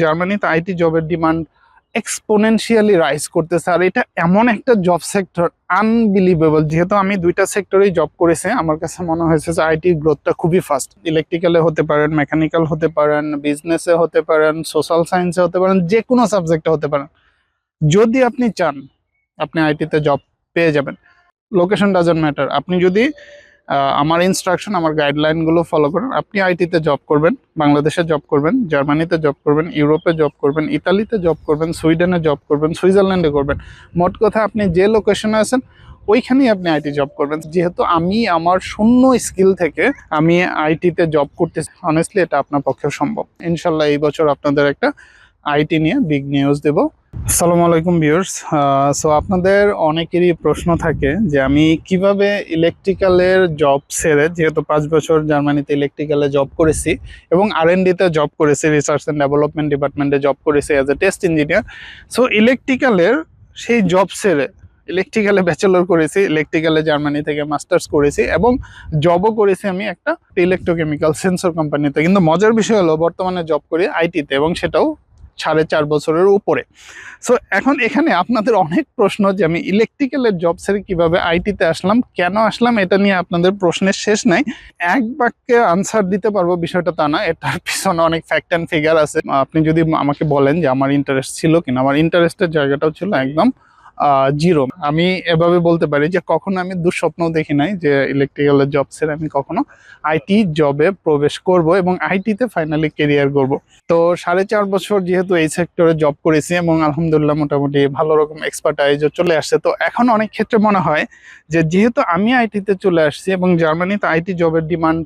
জার্মানিতে আইটি জবের demand exponentially rise করতেছে, আর এটা এমন একটা জব সেক্টর আনবিলিভেবল যেহেতু আমি দুইটা সেক্টরেই জব করেছি, আমার কাছে মনে হয়েছে যে আইটি গ্রোথটা খুবই ফাস্ট ইলেকট্রিক্যালে হতে পারেন মেকানিক্যাল হতে পারেন বিজনেসে হতে পারেন সোশ্যাল সায়েন্সে হতে পারেন যে কোনো সাবজেক্টে হতে পারেন। যদি আপনি চান, আপনি আইটিতে জব পেয়ে যাবেন। লোকেশন ডাজন্ট ম্যাটার আপনি যদি আমার ইনস্ট্রাকশন আমার গাইডলাইনগুলো ফলো করেন। আপনি আইটিতে জব করবেন, বাংলাদেশে জব করবেন, জার্মানিতে জব করবেন, ইউরোপে জব করবেন, ইতালিতে জব করবেন, সুইডেনে জব করবেন, সুইজারল্যান্ডে করবেন। মোট কথা আপনি যে লোকেশনে আছেন, ওইখানেই আপনি আইটি জব করবেন। যেহেতু আমি আমার শূন্য স্কিল থেকে আমি আইটিতে জব করতেছি অনেস্টলি এটা আপনার পক্ষে সম্ভব। ইনশাল্লাহ এই বছর আপনাদের একটা আইটি নিয়ে বিগ নিউজ দেব। আসসালামু আলাইকুম ভিউয়ার্স। সো আপনাদের অনেকেরই প্রশ্ন থাকে যে আমি কীভাবে ইলেকট্রিক্যালের জব ছেড়ে, যেহেতু পাঁচ বছর জার্মানিতে ইলেকট্রিক্যালে জব করেছি এবং আর তে জব করেছি রিসার্চ অ্যান্ড ডেভেলপমেন্ট ডিপার্টমেন্টে জব করেছি as a test engineer so ইলেকট্রিক্যালের সেই জব ছেড়ে ইলেকট্রিক্যালে ব্যাচেলর করেছি, ইলেকট্রিক্যালে জার্মানি থেকে মাস্টার্স করেছি এবং জবও করেছি আমি একটা ইলেকট্রোকেমিক্যাল সেন্সর কোম্পানিতে কিন্তু মজার বিষয় হলো বর্তমানে জব করি আইটিতে এবং সেটাও সাড়ে চার বছরের উপরে। সো এখন এখানে আপনাদের অনেক প্রশ্ন যে আমি ইলেকট্রিক্যালের জব ছেড়ে কীভাবে আইটিতে আসলাম, কেন আসলাম এটা নিয়ে আপনাদের প্রশ্নের শেষ নাই। এক বাক্যে আনসার দিতে পারব বিষয়টা তা না, এটার পিছনে অনেক ফ্যাক্ট অ্যান্ড ফিগার আছে। আপনি যদি আমাকে বলেন যে আমার ইন্টারেস্ট ছিল কিনা, আমার ইন্টারেস্টের জায়গাটাও ছিল একদম জিরো আমি এভাবে বলতে পারি যে কখনো আমি দুঃস্বপ্নও দেখি নাই যে ইলেকট্রিক্যালের জব ছেড়ে আমি কখনো আইটি জবে প্রবেশ করব এবং আইটিতে ফাইনালি কেরিয়ার করব। তো সাড়ে চার বছর যেহেতু এই সেক্টরে জব করেছি এবং আলহামদুলিল্লাহ মোটামুটি ভালো রকম এক্সপার্টাইজও চলে আসছে। তো এখন অনেক ক্ষেত্রে মনে হয় যে যেহেতু আমি আইটিতে চলে আসছি এবং জার্মানিতে আইটি জবের ডিমান্ড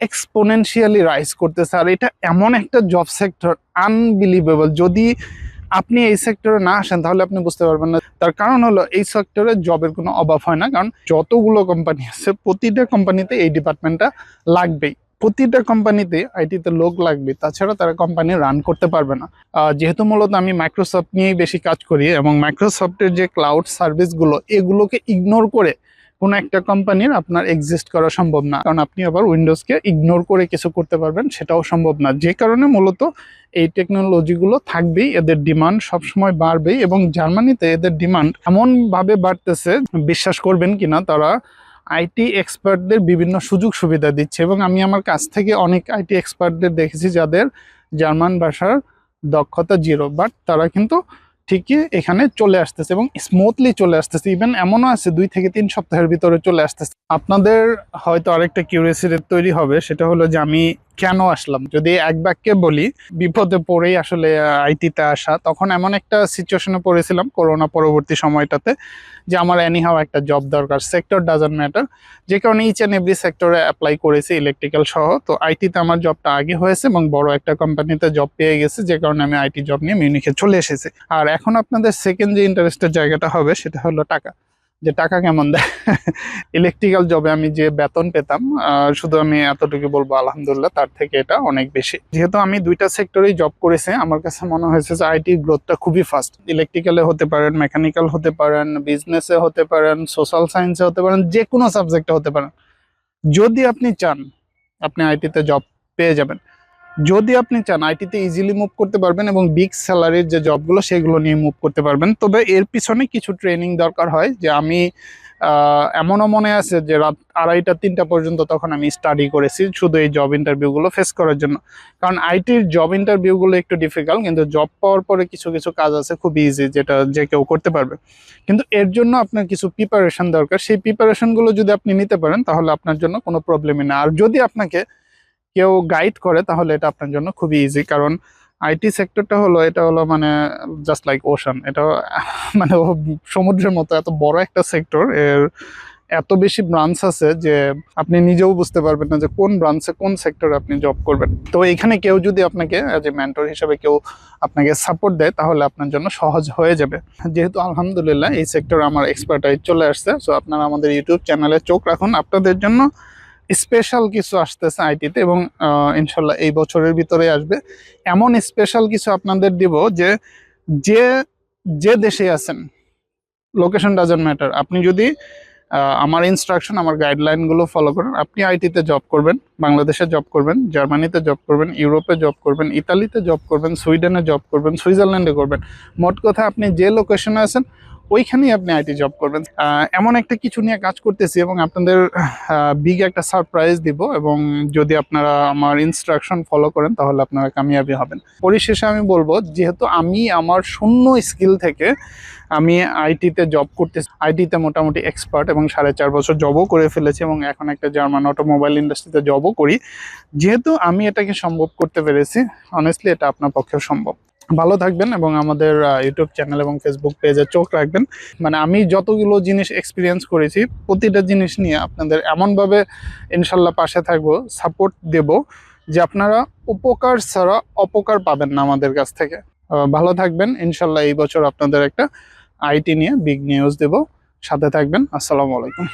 এক্সপোনেনশিয়ালি রাইজ করতেছে, আর এটা এমন একটা জব সেক্টর আনবিলিভেবল যদি আপনি এই সেক্টরে না আসেন, তাহলে আপনি বুঝতে পারবেন না। তার কারণ হলো, এই সেক্টরে জবের কোনো অভাব হয় না, কারণ যতগুলো কোম্পানি আছে, প্রতিটা কোম্পানিতে এই ডিপার্টমেন্টটা লাগবেই। প্রতিটা কোম্পানিতে আইটিতে লোক লাগবে, তাছাড়া তারা কোম্পানি রান করতে পারবে না। যেহেতু মূলত আমি মাইক্রোসফট নিয়েই বেশি কাজ করি, এবং মাইক্রোসফটের যে ক্লাউড সার্ভিসগুলো এগুলোকে ইগনোর করে কোনো একটা কোম্পানির আপনার এক্সিস্ট করা সম্ভব না। কারণ আপনি আবার উইন্ডোজকে ইগনোর করে কিছু করতে পারবেন, সেটাও সম্ভব না। যে কারণে মূলত এই টেকনোলজিগুলো থাকবেই, এদের ডিমান্ড সবসময় বাড়বেই এবং জার্মানিতে এদের ডিমান্ড এমনভাবে বাড়তেছে, বিশ্বাস করবেন কিনা, তারা আইটি এক্সপার্টদের বিভিন্ন সুযোগ সুবিধা দিচ্ছে এবং আমি আমার কাছ থেকে অনেক আইটি এক্সপার্টদের দেখেছি যাদের জার্মান ভাষার দক্ষতা জিরো বাট তারা কিন্তু ঠিকই এখানে চলে আসতেছে এবং স্মুথলি চলে আসতেছে। ইভেন এমনও আছে, দুই থেকে তিন সপ্তাহের ভিতরে চলে আসতেছে। আপনাদের হয়তো আরেকটা কিউরিয়াসিটি তৈরি হবে, সেটা হলো যে আমি কেন আসলাম? যদি এক বাক্যে বলি, বিপদে পড়েই আসলে আইটিতে আসা, তখন এমন একটা সিচুয়েশনে পড়েছিলাম করোনা পরবর্তী সময়টাতে যে আমার এনিহাও একটা জব দরকার সেক্টর ডাজন্ট ম্যাটার যে কারণে ইচ অ্যান্ড এভরি সেক্টরে অ্যাপ্লাই করেছি ইলেকট্রিক্যাল সহ। তো আইটিতে আমার জবটা আগে হয়েছে এবং বড় একটা কোম্পানিতে জব পেয়ে গেছে, যে কারণে আমি আইটি জব নিয়ে মিউনিখে চলে এসেছি। আর এখন আপনাদের সেকেন্ড যে ইন্টারেস্টের জায়গাটা হবে, সেটা হলো টাকা। যে টাকা কেমন দেয়? ইলেকট্রিক্যাল জবে আমি যে বেতন পেতাম শুধু আমি এতটুকু বলব আলহামদুলিল্লাহ, তার থেকে এটা অনেক বেশি। যেহেতু আমি দুইটা সেক্টরেই জব করেছি, আমার কাছে মনে হয়েছে যে আইটি গ্রোথটা খুবই ফাস্ট ইলেকট্রিক্যালে হতে পারেন মেকানিক্যাল হতে পারেন বিজনেসে হতে পারেন সোশ্যাল সায়েন্সে হতে পারেন, যে কোনো সাবজেক্টে হতে পারেন। যদি আপনি চান, আপনি আইটিতে জব পেয়ে যাবেন। যদি আপনি চান আইটিতে ইজিলি মুভ করতে পারবেন এবং বিগ স্যালারির যে জবগুলো সেগুলো নিয়ে মুভ করতে পারবেন। তবে এর পিছনে কিছু ট্রেনিং দরকার হয়, যে আমি এমনও মনে আছে যে রাত আড়াইটা, তিনটা পর্যন্ত তখন আমি স্টাডি করেছি, শুধু এই জব ইন্টারভিউগুলো ফেস করার জন্য। কারণ আইটির জব ইন্টারভিউগুলো একটু ডিফিকাল্ট কিন্তু জব পাওয়ার পরে কিছু কিছু কাজ আছে খুব ইজি যেটা যে কেউ করতে পারবে। কিন্তু এর জন্য আপনার কিছু প্রিপারেশন দরকার। সেই প্রিপারেশনগুলো যদি আপনি নিতে পারেন, তাহলে আপনার জন্য কোনো প্রবলেমই না। আর যদি আপনাকে কেউ গাইড করে, তাহলে এটা আপনার জন্য খুবই ইজি কারণ আইটি সেক্টরটা হলো, এটা হলো মানে জাস্ট লাইক ওশান এটা মানে সমুদ্রের মতো, এত বড় একটা সেক্টর এর এত বেশি ব্রাঞ্চ আছে যে আপনি নিজেও বুঝতে পারবেন না যে কোন ব্রাঞ্চে কোন সেক্টরে আপনি জব করবেন। তো এখানে কেউ যদি আপনাকে অ্যাজ এ মেন্টর হিসেবে কেউ আপনাকে সাপোর্ট দেয়, তাহলে আপনার জন্য সহজ হয়ে যাবে। যেহেতু আলহামদুলিল্লাহ এই সেক্টরে আমার এক্সপার্টাইজ চলে আসছে সো আপনারা আমাদের ইউটিউব চ্যানেলে চোখ রাখুন। আপনাদের জন্য স্পেশাল কিছু আসতেছে আইটিতে এবং ইনশাল্লাহ এই বছরের ভিতরে আসবে। এমন স্পেশাল কিছু আপনাদের দিব যে যে যে দেশে আছেন লোকেশন ডাজন্ট ম্যাটার আপনি যদি আমার ইনস্ট্রাকশন আমার গাইডলাইনগুলো ফলো করেন, আপনি আইটিতে জব করবেন। বাংলাদেশে জব করবেন, জার্মানিতে জব করবেন, ইউরোপে জব করবেন, ইতালিতে জব করবেন, সুইডেনে জব করবেন, সুইজারল্যান্ডে করবেন। মোট কথা আপনি যে লোকেশনে আছেন, ওইখানেই আপনি আইটি জব করবেন। এমন একটা কিছু নিয়ে কাজ করতেছি এবং আপনাদের বিগ একটা সারপ্রাইজ দিব এবং যদি আপনারা আমার ইনস্ট্রাকশন ফলো করেন, তাহলে আপনারা কামিয়াবি হবেন। পরিশেষে আমি বলব, যেহেতু আমি আমার শূন্য স্কিল থেকে আমি আইটিতে জব করতেছি আইটিতে মোটামুটি এক্সপার্ট এবং সাড়ে চার বছর জবও করে ফেলেছি এবং এখন একটা জার্মান অটোমোবাইল ইন্ডাস্ট্রিতে জবও করি। যেহেতু আমি এটাকে সম্ভব করতে পেরেছি অনেস্টলি এটা আপনার পক্ষেও সম্ভব। ভালো থাকবেন এবং আমাদের ইউটিউব চ্যানেল এবং ফেসবুক পেজে চোখ রাখবেন। মানে আমি যতগুলো জিনিস এক্সপিরিয়েন্স করেছি, প্রতিটা জিনিস নিয়ে আপনাদের এমনভাবে ইনশাল্লাহ পাশে থাকব সাপোর্ট দেব যে আপনারা উপকার ছাড়া অপকার পাবেন না আমাদের কাছ থেকে। ভালো থাকবেন, ইনশাল্লাহ এই বছর আপনাদের একটা আইটি নিয়ে বিগ নিউজ দেব। সাথে থাকবেন, আসসালামু আলাইকুম।